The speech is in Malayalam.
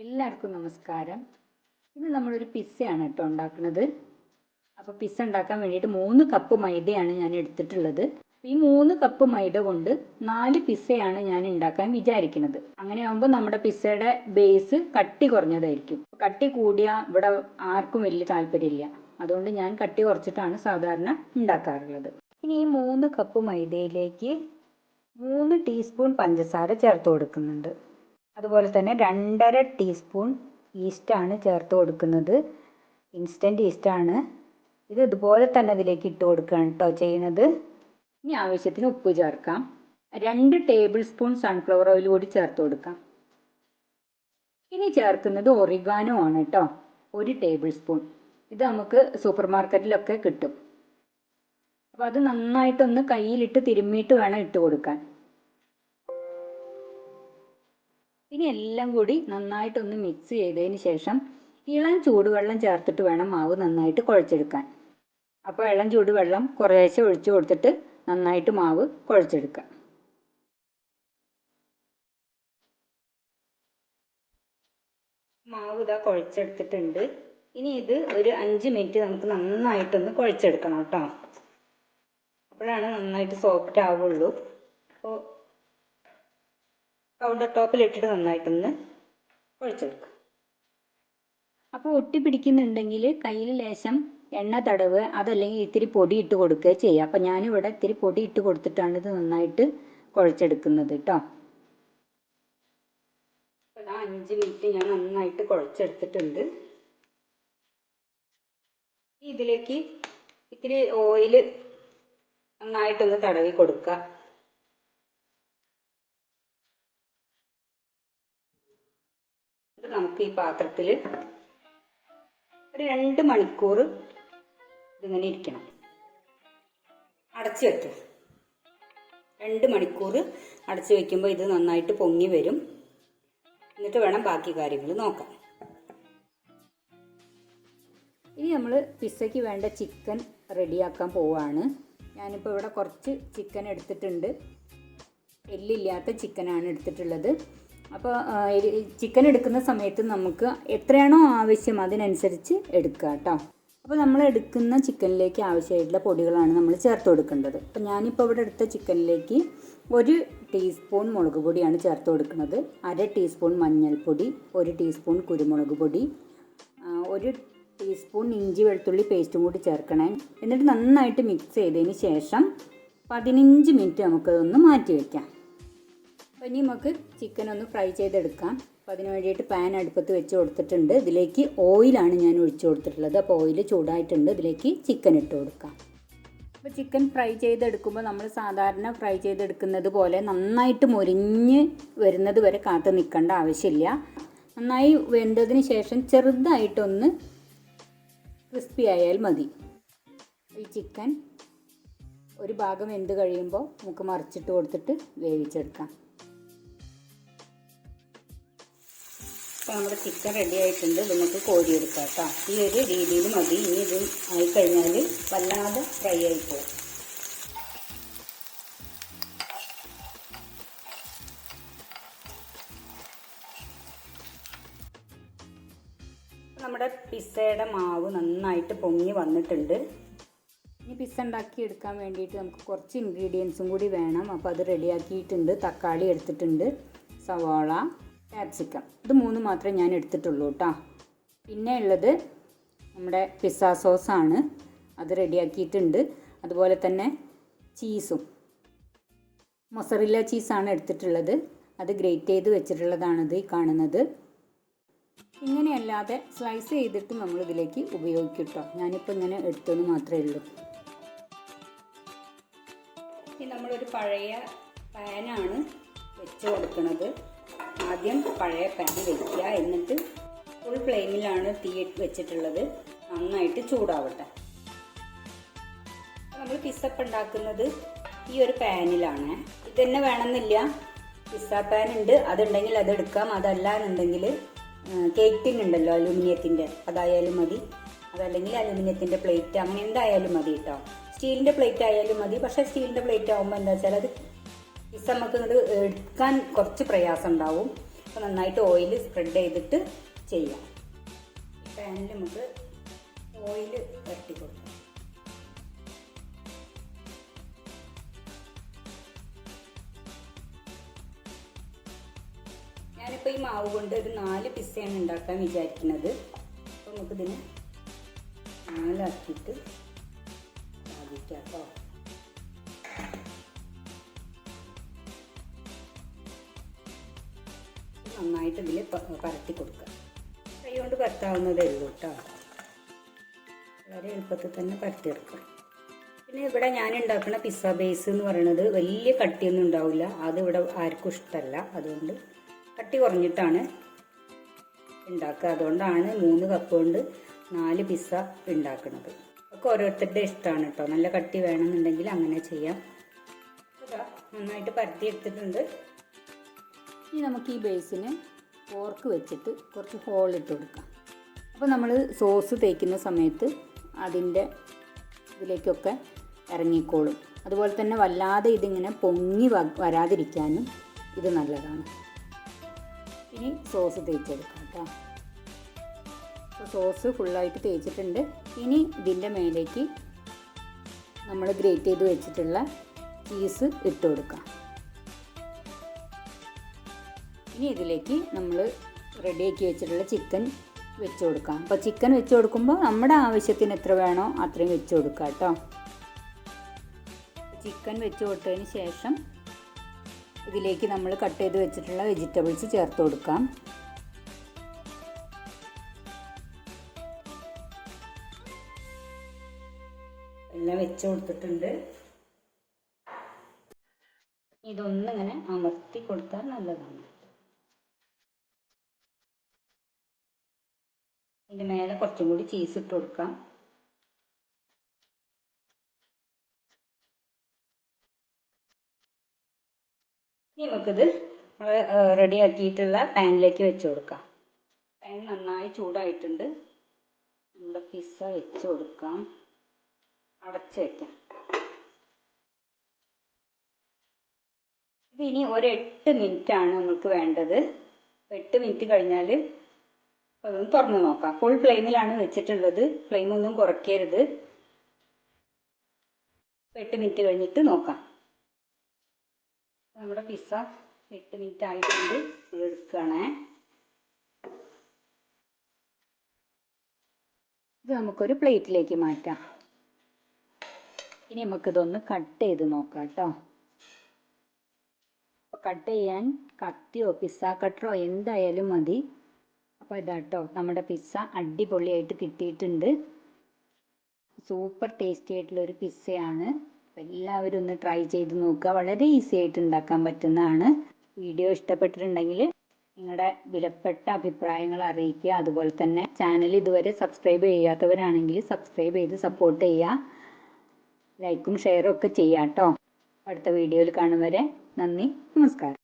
എല്ലാവർക്കും നമസ്കാരം. ഇന്ന് നമ്മളൊരു പിസ്സയാണ് കേട്ടോ ഉണ്ടാക്കുന്നത്. അപ്പോൾ പിസ്സ ഉണ്ടാക്കാൻ വേണ്ടിയിട്ട് മൂന്ന് കപ്പ് മൈദയാണ് ഞാൻ എടുത്തിട്ടുള്ളത്. ഈ മൂന്ന് കപ്പ് മൈദ കൊണ്ട് നാല് പിസ്സയാണ് ഞാൻ ഉണ്ടാക്കാൻ വിചാരിക്കുന്നത്. അങ്ങനെ ആകുമ്പോൾ നമ്മുടെ പിസ്സയുടെ ബേസ് കട്ടി കുറഞ്ഞതായിരിക്കും. കട്ടി കൂടിയ ഇവിടെ ആർക്കും വലിയ താല്പര്യമില്ല. അതുകൊണ്ട് ഞാൻ കട്ടി കുറച്ചിട്ടാണ് സാധാരണ ഉണ്ടാക്കാറുള്ളത്. ഇനി ഈ മൂന്ന് കപ്പ് മൈദയിലേക്ക് മൂന്ന് ടീസ്പൂൺ പഞ്ചസാര ചേർത്ത് കൊടുക്കുന്നുണ്ട്. അതുപോലെ തന്നെ രണ്ടര ടീസ്പൂൺ ഈസ്റ്റാണ് ചേർത്ത് കൊടുക്കുന്നത്. ഇൻസ്റ്റന്റ് ഈസ്റ്റാണ് ഇത് ഇതുപോലെ തന്നെ അതിലേക്ക് ഇട്ട് കൊടുക്കുകയാണ് കേട്ടോ ചെയ്യുന്നത്. ഇനി ആവശ്യത്തിന് ഉപ്പ് ചേർക്കാം. രണ്ട് ടേബിൾ സ്പൂൺ സൺഫ്ലവർ ഓയിൽ കൂടി ചേർത്ത് കൊടുക്കാം. ഇനി ചേർക്കുന്നത് ഒറിഗാനോ ആണ് കേട്ടോ. ഒരു ടേബിൾ സ്പൂൺ ഇത് നമുക്ക് സൂപ്പർ മാർക്കറ്റിലൊക്കെ കിട്ടും. അപ്പോൾ അത് നന്നായിട്ടൊന്ന് കയ്യിലിട്ട് തിരുമ്മിയിട്ട് വേണം ഇട്ട് കൊടുക്കാൻ. ഇനി എല്ലാം കൂടി നന്നായിട്ടൊന്ന് മിക്സ് ചെയ്തതിന് ശേഷം ഇളം ചൂടുവെള്ളം ചേർത്തിട്ട് വേണം മാവ് നന്നായിട്ട് കുഴച്ചെടുക്കാൻ. അപ്പോൾ ഇളം ചൂടുവെള്ളം കുറേശ്ശെ ഒഴിച്ചു കൊടുത്തിട്ട് നന്നായിട്ട് മാവ് കുഴച്ചെടുക്കുക മാവ് ഇതാ കുഴച്ചെടുത്തിട്ടുണ്ട്. ഇനി ഇത് ഒരു അഞ്ച് മിനിറ്റ് നമുക്ക് നന്നായിട്ടൊന്ന് കുഴച്ചെടുക്കണം കേട്ടോ. അപ്പോഴാണ് നന്നായിട്ട് സോഫ്റ്റ് ആവുള്ളൂ. അപ്പോൾ കൗണ്ടർ ടോപ്പിൽ ഇട്ടിട്ട് നന്നായിട്ടൊന്ന് ഒഴിച്ചെടുക്കുക. അപ്പോൾ ഒട്ടി പിടിക്കുന്നുണ്ടെങ്കിൽ കയ്യിൽ ലേശം എണ്ണ തടവ് അതല്ലെങ്കിൽ ഇത്തിരി പൊടി ഇട്ട് കൊടുക്കുക ചെയ്യുക അപ്പോൾ ഞാനിവിടെ ഇത്തിരി പൊടി ഇട്ട് കൊടുത്തിട്ടാണ് ഇത് നന്നായിട്ട് കുഴച്ചെടുക്കുന്നത് കേട്ടോ അഞ്ച് മിനിറ്റ് ഞാൻ നന്നായിട്ട് കുഴച്ചെടുത്തിട്ടുണ്ട്. ഇതിലേക്ക് ഇത്തിരി ഓയിൽ നന്നായിട്ടൊന്ന് തടവി കൊടുക്കുക ഇത് നമുക്ക് ഈ പാത്രത്തിൽ ഒരു രണ്ട് മണിക്കൂർ ഇതിങ്ങനെ ഇരിക്കണം. അടച്ചു വെക്കുക രണ്ട് മണിക്കൂർ അടച്ചു വെക്കുമ്പോൾ ഇത് നന്നായിട്ട് പൊങ്ങി വരും. എന്നിട്ട് വേണം ബാക്കി കാര്യങ്ങൾ നോക്കാം. ഇനി നമ്മൾ പിസ്സയ്ക്ക് വേണ്ട ചിക്കൻ റെഡിയാക്കാൻ പോവാണ്. ഞാനിപ്പോൾ ഇവിടെ കുറച്ച് ചിക്കൻ എടുത്തിട്ടുണ്ട്. എല്ലില്ലാത്ത ചിക്കനാണ് എടുത്തിട്ടുള്ളത്. അപ്പോൾ ചിക്കൻ എടുക്കുന്ന സമയത്ത് നമുക്ക് എത്രയാണോ ആവശ്യം അതിനനുസരിച്ച് എടുക്കുക കേട്ടോ അപ്പോൾ നമ്മൾ എടുക്കുന്ന ചിക്കനിലേക്ക് ആവശ്യമായിട്ടുള്ള പൊടികളാണ് നമ്മൾ ചേർത്ത് കൊടുക്കേണ്ടത്. അപ്പോൾ ഞാനിപ്പോൾ ഇവിടെ എടുത്ത ചിക്കനിലേക്ക് ഒരു ടീസ്പൂൺ മുളക് പൊടിയാണ് ചേർത്ത് കൊടുക്കുന്നത്. അര ടീസ്പൂൺ മഞ്ഞൾപ്പൊടി ഒരു ടീസ്പൂൺ കുരുമുളക് പൊടി ഒരു ടീസ്പൂൺ ഇഞ്ചി വെളുത്തുള്ളി പേസ്റ്റും കൂടി ചേർക്കണേ. എന്നിട്ട് നന്നായിട്ട് മിക്സ് ചെയ്തതിന് ശേഷം പതിനഞ്ച് മിനിറ്റ് നമുക്കതൊന്ന് മാറ്റി വയ്ക്കാം അപ്പോൾ ഇനി നമുക്ക് ചിക്കൻ ഒന്ന് ഫ്രൈ ചെയ്തെടുക്കാം. അപ്പോൾ അതിന് വേണ്ടിയിട്ട് പാൻ അടുപ്പത്ത് വെച്ച് കൊടുത്തിട്ടുണ്ട്. ഇതിലേക്ക് ഓയിലാണ് ഞാൻ ഒഴിച്ചു കൊടുത്തിട്ടുള്ളത്. അപ്പോൾ ഓയിൽ ചൂടായിട്ടുണ്ട്. ഇതിലേക്ക് ചിക്കൻ ഇട്ട് കൊടുക്കാം. അപ്പോൾ ചിക്കൻ ഫ്രൈ ചെയ്തെടുക്കുമ്പോൾ നമ്മൾ സാധാരണ ഫ്രൈ ചെയ്തെടുക്കുന്നത് പോലെ നന്നായിട്ട് മുരിഞ്ഞ് വരുന്നത് വരെ കാത്ത് നിൽക്കേണ്ട ആവശ്യമില്ല. നന്നായി വെന്തതിന് ശേഷം ചെറുതായിട്ടൊന്ന് ക്രിസ്പി ആയാൽ മതി. ഈ ചിക്കൻ ഒരു ഭാഗം വെന്ത് കഴിയുമ്പോൾ നമുക്ക് മറിച്ചിട്ട് കൊടുത്തിട്ട് വേവിച്ചെടുക്കാം. അപ്പോൾ നമ്മുടെ ചിക്കൻ റെഡി ആയിട്ടുണ്ട്. ഇത് നമുക്ക് കോരിയെടുക്കാം കേട്ടോ. ഈ ഒരു രീതിയിൽ മതി. ഇനി ഇത് ആയിക്കഴിഞ്ഞാൽ വല്ലാതെ ഫ്രൈ ആയി പോകും. നമ്മുടെ പിസ്സയുടെ മാവ് നന്നായിട്ട് പൊങ്ങി വന്നിട്ടുണ്ട്. ഇനി പിസ്സ ഉണ്ടാക്കി എടുക്കാൻ വേണ്ടിയിട്ട് നമുക്ക് കുറച്ച് ഇൻഗ്രീഡിയൻസും കൂടി വേണം. അപ്പോൾ അത് റെഡിയാക്കിയിട്ടുണ്ട് തക്കാളി എടുത്തിട്ടുണ്ട്. സവാള. ക്യാപ്സിക്കം. ഇത് മൂന്ന് മാത്രമേ ഞാൻ എടുത്തിട്ടുള്ളൂ കേട്ടോ പിന്നെ ഉള്ളത് നമ്മുടെ പിസ്സ സോസാണ്. അത് റെഡിയാക്കിയിട്ടുണ്ട്. അതുപോലെ തന്നെ ചീസും. മൊസറില്ല ചീസാണ് എടുത്തിട്ടുള്ളത്. അത് ഗ്രേറ്റ് ചെയ്ത് വെച്ചിട്ടുള്ളതാണിത് ഈ കാണുന്നത്. ഇങ്ങനെയല്ലാതെ സ്ലൈസ് ചെയ്തിട്ട് നമ്മൾ ഇതിലേക്ക് ഉപയോഗിക്കും കേട്ടോ ഞാനിപ്പോൾ ഇങ്ങനെ എടുത്തെന്ന് മാത്രമേ ഉള്ളൂ. ഇനി നമ്മളൊരു പഴയ പാനാണ് വെച്ച് കൊടുക്കുന്നത് ആദ്യം പഴയ പാൻ വെക്കുക എന്നിട്ട് ഫുൾ ഫ്ലെയിമിലാണ് തീ വെച്ചിട്ടുള്ളത്. നന്നായിട്ട് ചൂടാവട്ടെ. നമ്മൾ പിസപ്പ് ഉണ്ടാക്കുന്നത് ഈ ഒരു പാനിലാണ്. ഇത് തന്നെ വേണമെന്നില്ല. പിസ്സ പാൻ ഉണ്ട്. അതുണ്ടെങ്കിൽ അത് എടുക്കാം. അതല്ല എന്നുണ്ടെങ്കിൽ കേക്ക് ടിൻ ഉണ്ടല്ലോ അലൂമിനിയത്തിന്റെ അതായാലും മതി. അതല്ലെങ്കിൽ അലൂമിനിയത്തിന്റെ പ്ലേറ്റ് അങ്ങനെ എന്തായാലും മതി കേട്ടോ സ്റ്റീലിന്റെ പ്ലേറ്റ് ആയാലും മതി. പക്ഷേ സ്റ്റീലിന്റെ പ്ലേറ്റ് ആകുമ്പോൾ എന്താ വെച്ചാൽ അത് പിസ്സ നമുക്ക് ഇങ്ങോട്ട് എടുക്കാൻ കുറച്ച് പ്രയാസം ഉണ്ടാവും അപ്പോൾ നന്നായിട്ട് ഓയിൽ സ്പ്രെഡ് ചെയ്തിട്ട് ചെയ്യാം. പാനിൽ നമുക്ക് ഓയിൽ വരട്ടി കൊടുക്കാം. ഞാനിപ്പോൾ ഈ മാവ് കൊണ്ട് ഒരു നാല് പിസ്സയാണ് ഉണ്ടാക്കാൻ വിചാരിക്കുന്നത്. അപ്പോൾ നമുക്കിതിന് നാലാക്കിയിട്ട് സാധിക്കാം കേട്ടോ നന്നായിട്ട് ഇതിൽ പരത്തി കൊടുക്കുക. കൈ കൊണ്ട് പരത്താവുന്നതേ ഉള്ളൂ കേട്ടോ വളരെ എളുപ്പത്തിൽ തന്നെ പരത്തിയെടുക്കാം പിന്നെ ഇവിടെ ഞാൻ ഉണ്ടാക്കുന്ന പിസ്സ ബേസ് എന്ന് പറയുന്നത് വലിയ കട്ടിയൊന്നും ഉണ്ടാവില്ല. അത് ഇവിടെ ആർക്കും ഇഷ്ടമല്ല. അതുകൊണ്ട് കട്ടി കുറഞ്ഞിട്ടാണ് ഉണ്ടാക്കുക. അതുകൊണ്ടാണ് മൂന്ന് കപ്പ് കൊണ്ട് നാല് പിസ്സ ഉണ്ടാക്കുന്നത് ഒക്കെ ഓരോരുത്തരുടെ ഇഷ്ടമാണ് കേട്ടോ നല്ല കട്ടി വേണമെന്നുണ്ടെങ്കിൽ അങ്ങനെ ചെയ്യാം. നന്നായിട്ട് പരത്തി എടുത്തിട്ടുണ്ട്. ഇനി നമുക്ക് ഈ ബേസിന് ഫോർക്ക് വെച്ചിട്ട് കുറച്ച് ഹോൾ ഇട്ട് കൊടുക്കാം. അപ്പോൾ നമ്മൾ സോസ് തേക്കുന്ന സമയത്ത് അതിന്റെ ഇതിലേക്കൊക്കെ ഇറങ്ങിക്കോളും. അതുപോലെ തന്നെ വല്ലാതെ ഇതിങ്ങനെ പൊങ്ങി വരാതിരിക്കാനും ഇത് നല്ലതാണ്. ഇനി സോസ് തേച്ചെടുക്കാം കേട്ടോ അപ്പോൾ സോസ് ഫുള്ളായിട്ട് തേച്ചിട്ടുണ്ട്. ഇനി ഇതിന്റെ മേലേക്ക് നമ്മൾ ഗ്രേറ്റ് ചെയ്ത് വെച്ചിട്ടുള്ള ചീസ് ഇട്ട് കൊടുക്കാം. ഇനി ഇതിലേക്ക് നമ്മൾ റെഡിയാക്കി വെച്ചിട്ടുള്ള ചിക്കൻ വെച്ച് കൊടുക്കാം. അപ്പോൾ ചിക്കൻ വെച്ച് കൊടുക്കുമ്പോൾ നമ്മുടെ ആവശ്യത്തിന് എത്ര വേണോ അത്രയും വെച്ച് കൊടുക്കാം കേട്ടോ. ചിക്കൻ വെച്ച് കൊടുത്തതിന് ശേഷം ഇതിലേക്ക് നമ്മൾ കട്ട് ചെയ്ത് വെച്ചിട്ടുള്ള വെജിറ്റബിൾസ് ചേർത്ത് കൊടുക്കാം. എല്ലാം വെച്ച് കൊടുത്തിട്ടുണ്ട്. ഇതൊന്നിങ്ങനെ അമർത്തി കൊടുത്താൽ നല്ലതാണ്. ഇതിന്റെ മേലെ കുറച്ചും കൂടി ചീസ് ഇട്ട് കൊടുക്കാം. ഇനി നമുക്കിത് നമ്മൾ റെഡി ആക്കിയിട്ടുള്ള പാനിലേക്ക് വെച്ച് കൊടുക്കാം. പാൻ നന്നായി ചൂടായിട്ടുണ്ട്. നമ്മുടെ പിസ്സ വെച്ച് കൊടുക്കാം. അടച്ച് വയ്ക്കാം ഇത് ഇനി ഒരു എട്ട് ആണ് നമുക്ക് വേണ്ടത്. എട്ട് മിനിറ്റ് കഴിഞ്ഞാൽ അതൊന്ന് തുറന്ന് നോക്കാം. ഫുൾ ഫ്ലെയിമിലാണ് വെച്ചിട്ടുള്ളത്. ഫ്ലെയിം ഒന്നും കുറയ്ക്കരുത് എട്ട് മിനിറ്റ് കഴിഞ്ഞിട്ട് നോക്കാം. നമ്മുടെ പിസ്സ എട്ട് മിനിറ്റ് ആയിട്ടുണ്ട്. എടുക്കണേ ഇത് നമുക്കൊരു പ്ലേറ്റിലേക്ക് മാറ്റാം. ഇനി നമുക്ക് ഇതൊന്ന് കട്ട് ചെയ്ത് നോക്കാം കേട്ടോ കട്ട് ചെയ്യാൻ കത്തിയോ? പിസ്സ കട്ടറോ എന്തായാലും മതി. അപ്പോൾ ഇതാട്ടോ നമ്മുടെ പിസ്സ അടിപൊളിയായിട്ട് കിട്ടിയിട്ടുണ്ട്. സൂപ്പർ ടേസ്റ്റി ആയിട്ടുള്ള ഒരു പിസ്സയാണ് എല്ലാവരും ഒന്ന് ട്രൈ ചെയ്ത് നോക്കുക. വളരെ ഈസി ആയിട്ട് ഉണ്ടാക്കാൻ പറ്റുന്നതാണ്. വീഡിയോ ഇഷ്ടപ്പെട്ടിട്ടുണ്ടെങ്കിൽ നിങ്ങളുടെ വിലപ്പെട്ട അഭിപ്രായങ്ങൾ അറിയിക്കുക. അതുപോലെ തന്നെ ചാനൽ ഇതുവരെ സബ്സ്ക്രൈബ് ചെയ്യാത്തവരാണെങ്കിൽ സബ്സ്ക്രൈബ് ചെയ്ത് സപ്പോർട്ട് ചെയ്യുക. ലൈക്കും ഷെയറും ഒക്കെ ചെയ്യാം കേട്ടോ അടുത്ത വീഡിയോയിൽ കാണും വരെ. നന്ദി നമസ്കാരം.